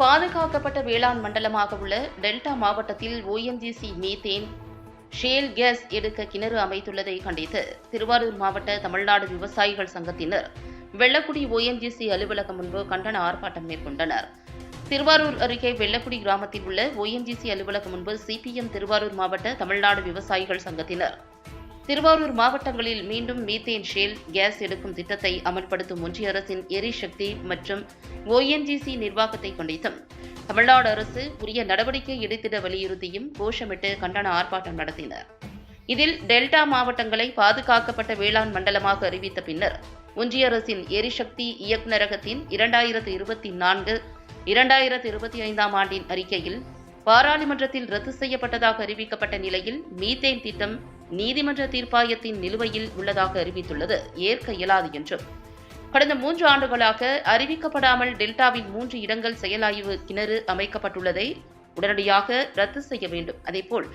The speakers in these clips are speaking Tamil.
பாதுகாக்கப்பட்ட வேளாண் மண்டலமாக உள்ள டெல்டா மாவட்டத்தில் ஓஎன்ஜிசி மீத்தேன் ஷேல் கேஸ் எடுக்க கிணறு அமைத்துள்ளதை கண்டித்து திருவாரூர் மாவட்ட தமிழ்நாடு விவசாயிகள் சங்கத்தினர் வெள்ளக்குடி ஓஎன்ஜிசி அலுவலகம் முன்பு கண்டன ஆர்ப்பாட்டம் மேற்கொண்டனர். திருவாரூர் அருகே வெள்ளக்குடி கிராமத்தில் உள்ள ஓஎன்ஜிசி அலுவலகம் முன்பு சிபிஎம் திருவாரூர் மாவட்ட தமிழ்நாடு விவசாயிகள் சங்கத்தினர் திருவாரூர் மாவட்டங்களில் மீண்டும் மீத்தேன் ஷேல் கேஸ் எடுக்கும் திட்டத்தை அமல்படுத்தும் ஒன்றிய அரசின் எரிசக்தி மற்றும் ஓஎன்ஜிசி நிர்வாகத்தை கண்டித்தும். தமிழ்நாடு அரசு உரிய நடவடிக்கை எடுத்திட வலியுறுத்தியும் கோஷமிட்டு கண்டன ஆர்ப்பாட்டம் நடத்தினர். இதில் டெல்டா மாவட்டங்களை பாதுகாக்கப்பட்ட வேளாண் மண்டலமாக அறிவித்த பின்னர் ஒன்றிய அரசின் எரிசக்தி இயக்குநரகத்தின் இரண்டாயிரத்து இருபத்தி நான்கு இரண்டாயிரத்து இருபத்தி ஐந்தாம் ஆண்டின் அறிக்கையில் பாராளுமன்றத்தில் ரத்து செய்யப்பட்டதாக அறிவிக்கப்பட்ட நிலையில் மீத்தேன் திட்டம் நீதிமன்ற தீர்ப்பாயத்தின் நிலுவையில் உள்ளதாக அறிவித்துள்ளது. ஏற்க இயலாது என்றும். கடந்த மூன்று ஆண்டுகளாக அறிவிக்கப்படாமல் டெல்டாவில் மூன்று இடங்கள் செயலாய்வு கிணறு அமைக்கப்பட்டுள்ளதை உடனடியாக ரத்து செய்ய வேண்டும். அதேபோல்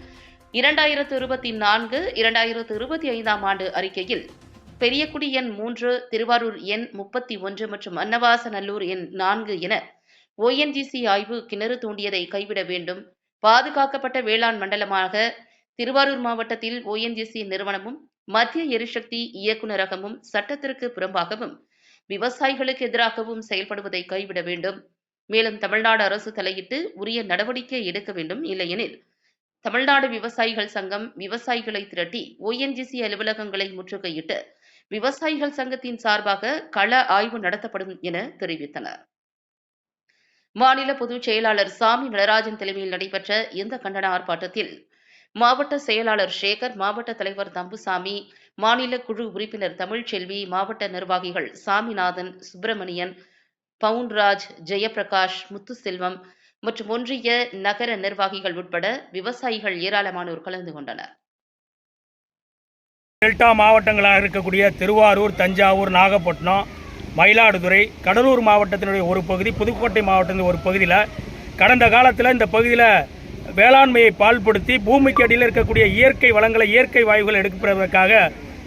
இரண்டாயிரத்து இருபத்தி நான்கு இரண்டாயிரத்து இருபத்தி ஐந்தாம் ஆண்டு அறிக்கையில் பெரியகுடி எண் மூன்று திருவாரூர் எண் முப்பத்தி ஒன்று மற்றும் அன்னவாசநல்லூர் எண் நான்கு என ஓஎன்ஜிசி ஆய்வு கிணறு தோண்டியதை கைவிட வேண்டும். பாதுகாக்கப்பட்ட வேளாண் மண்டலமாக திருவாரூர் மாவட்டத்தில் ஓஎன்ஜிசி நிறுவனமும் மத்திய எரிசக்தி இயக்குநரகமும் சட்டத்திற்கு புறம்பாகவும் விவசாயிகளுக்கு எதிராகவும் செயல்படுவதை கைவிட வேண்டும். மேலும் தமிழ்நாடு அரசு தலையிட்டு உரிய நடவடிக்கை எடுக்க வேண்டும் இல்லையெனில் தமிழ்நாடு விவசாயிகள் சங்கம் விவசாயிகளை திரட்டி ஓஎன்ஜிசி அலுவலகங்களை முற்றுகையிட்டு விவசாயிகள் சங்கத்தின் சார்பாக கள ஆய்வு நடத்தப்படும் என தெரிவித்தனர். மாநில பொதுச் செயலாளர் சாமி நடராஜன் தலைமையில் நடைபெற்ற இந்த கண்டன ஆர்ப்பாட்டத்தில் மாவட்ட செயலாளர் சேகர் மாவட்ட தலைவர் தம்புசாமி மாநில குழு உறுப்பினர் தமிழ்ச்செல்வி மாவட்ட நிர்வாகிகள் சாமிநாதன் சுப்பிரமணியன் பவுன்ராஜ் ஜெயபிரகாஷ் முத்துசெல்வம் மற்றும் ஒன்றிய நகர நிர்வாகிகள் உட்பட விவசாயிகள் ஏராளமானோர் கலந்து கொண்டனர். டெல்டா மாவட்டங்களாக இருக்கக்கூடிய திருவாரூர் தஞ்சாவூர் நாகப்பட்டினம் மயிலாடுதுறை கடலூர் மாவட்டத்தினுடைய ஒரு பகுதி புதுக்கோட்டை மாவட்டத்தின் ஒரு பகுதியில் கடந்த காலத்தில் இந்த பகுதியில் வேளாண்மையை பால்படுத்தி பூமிக்கு அடியில் இருக்கக்கூடிய இயற்கை வளங்களை இயற்கை வாயுகள் எடுப்பதற்காக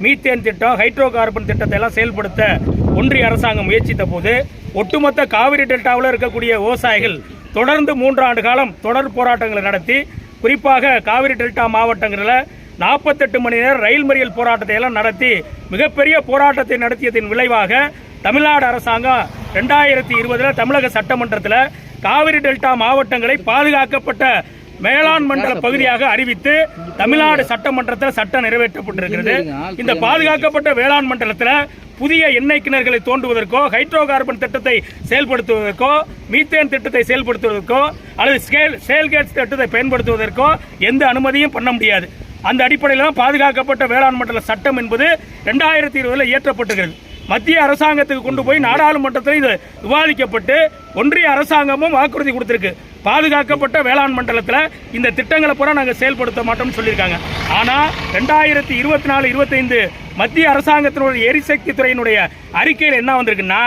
மீத்தேன் திட்டம் ஹைட்ரோ கார்பன் திட்டத்தை எல்லாம் செயல்படுத்த ஒன்றிய அரசாங்கம் முயற்சித்த போது ஒட்டுமொத்த காவிரி டெல்டாவில் இருக்கக்கூடிய விவசாயிகள் தொடர்ந்து மூன்று ஆண்டு காலம் தொடர் போராட்டங்களை நடத்தி குறிப்பாக காவிரி டெல்டா மாவட்டங்களில் நாற்பத்தெட்டு மணி நேரம் ரயில் மறியல் போராட்டத்தை எல்லாம் நடத்தி மிகப்பெரிய போராட்டத்தை நடத்தியதன் விளைவாக தமிழ்நாடு அரசாங்கம் ரெண்டாயிரத்தி இருபதில் தமிழக சட்டமன்றத்தில் காவிரி டெல்டா மாவட்டங்களை பாதுகாக்கப்பட்ட மேலாண் மண்டல பகுதியாக அறிவித்து தமிழ்நாடு சட்டமன்றத்தில் சட்டம் நிறைவேற்றப்பட்டிருக்கிறது. இந்த பாதுகாக்கப்பட்ட வேளாண் மண்டலத்தில் புதிய எண்ணெய் கிணறுகளை தோண்டுவதற்கோ ஹைட்ரோ கார்பன் திட்டத்தை செயல்படுத்துவதற்கோ மீத்தேன் திட்டத்தை செயல்படுத்துவதற்கோ அல்லது ஸ்கேல் சேல்கேட்ஸ் திட்டத்தை பயன்படுத்துவதற்கோ எந்த அனுமதியும் பண்ண முடியாது. அந்த அடிப்படையில் தான் பாதுகாக்கப்பட்ட வேளாண் மண்டல சட்டம் என்பது ரெண்டாயிரத்தி இருபதில் இயற்றப்பட்டுகிறது மத்திய அரசாங்கத்துக்கு கொண்டு போய் நாடாளுமன்றத்தில் இது விவாதிக்கப்பட்டு ஒன்றிய அரசாங்கமும் வாக்குறுதி கொடுத்துருக்கு. பாதுகாக்கப்பட்ட வேளாண் மண்டலத்தில் இந்த திட்டங்களை பூரா நாங்கள் செயல்படுத்த மாட்டோம்னு சொல்லியிருக்காங்க. ஆனால் ரெண்டாயிரத்தி இருபத்தி நாலு இருபத்தைந்து மத்திய அரசாங்கத்தினுடைய எரிசக்தி துறையினுடைய அறிக்கையில் என்ன வந்திருக்குன்னா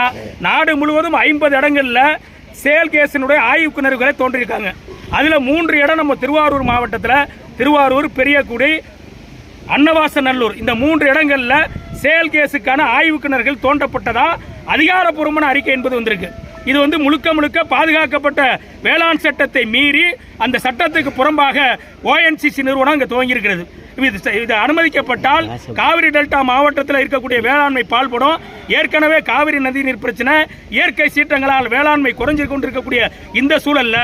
நாடு முழுவதும் ஐம்பது இடங்களில் சேல் கேஸினுடைய ஆய்வு கிணறுகளை தோன்றியிருக்காங்க. அதில் மூன்று இடம் நம்ம திருவாரூர் மாவட்டத்தில் திருவாரூர் பெரியகுடி அன்னவாசநல்லூர். இந்த மூன்று இடங்களில் செயல் கேஸுக்கான ஆய்வு கிணறுகள் தோண்டப்பட்டதா? அதிகாரப்பூர்வமான அறிக்கை என்பது வந்திருக்கு. இது வந்து முழுக்க முழுக்க பாதுகாக்கப்பட்ட வேளாண் சட்டத்தை மீறி அந்த சட்டத்துக்கு புறம்பாக ஓஎன்சிசி நிறுவனம் இங்கே துவங்கியிருக்கிறது. இது இது அனுமதிக்கப்பட்டால் காவிரி டெல்டா மாவட்டத்தில் இருக்கக்கூடிய வேளாண்மை பால்படும். ஏற்கனவே காவிரி நதிநீர் பிரச்சனை இயற்கை சீற்றங்களால் வேளாண்மை குறைஞ்சு கொண்டிருக்கக்கூடிய இந்த சூழல்ல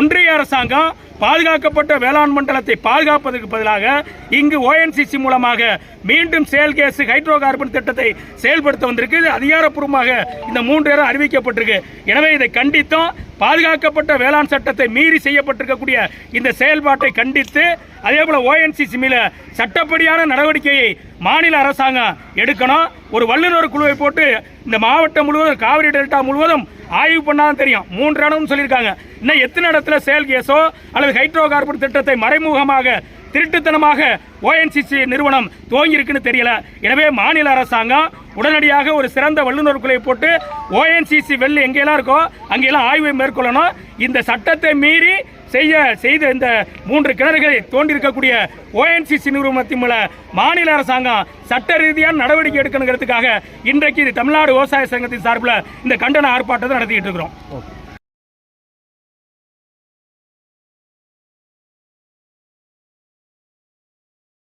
ஒன்றிய அரசாங்கம் பாதுகாக்கப்பட்ட வேளாண் மண்டலத்தை பாதுகாப்பதற்கு பதிலாக இங்கு ஓஎன்சிசி மூலமாக மீண்டும் செயல் கேஸ் ஹைட்ரோ கார்பன் திட்டத்தை செயல்படுத்த வந்திருக்கு. இது அதிகாரப்பூர்வமாக இந்த மூன்று அறிவிக்கப்பட்டிருக்கு. எனவே இதை கண்டித்தும் பாதுகாக்கப்பட்ட வேளாண் சட்டத்தை மீறி செய்யப்பட்டிருக்கக்கூடிய இந்த செயல்பாட்டை கண்டித்து அதே போல ஓஎன்சிசி மீது சட்டப்படியான நடவடிக்கையை மாநில அரசாங்கம் எடுக்கணும். ஒரு வல்லுநர் குழுவை போட்டு இந்த மாவட்டம் முழுவதும் காவிரி டெல்டா முழுவதும் ஆய்வு பண்ணாதான் தெரியும். மூன்று இடம்னு சொல்லியிருக்காங்க. இன்னும் எத்தனை இடத்துல செயல் கேஸோ அல்லது ஹைட்ரோ கார்பன் திட்டத்தை மறைமுகமாக திருட்டுத்தனமாக ஓஎன்சிசி நிறுவனம் துவங்கியிருக்குன்னு தெரியல. எனவே மாநில அரசாங்கம் உடனடியாக ஒரு சிறந்த வல்லுநர் குழுவை போட்டு ஓஎன்சிசி வெள்ளி எங்கெல்லாம் இருக்கோ அங்கெல்லாம் ஆய்வை மேற்கொள்ளணும். இந்த சட்டத்தை மீறி செய்ய செய்த இந்த மூன்று கிணறுகளை தோண்டியிருக்கக்கூடிய ஓஎன்சிசி நிறுவனத்தின் மூலம் மாநில அரசாங்கம் சட்ட ரீதியான நடவடிக்கை எடுக்கணுங்கிறதுக்காக இன்றைக்கு தமிழ்நாடு விவசாய சங்கத்தின் சார்பில் இந்த கண்டன ஆர்ப்பாட்டத்தை நடத்திக்கிட்டு இருக்கிறோம்.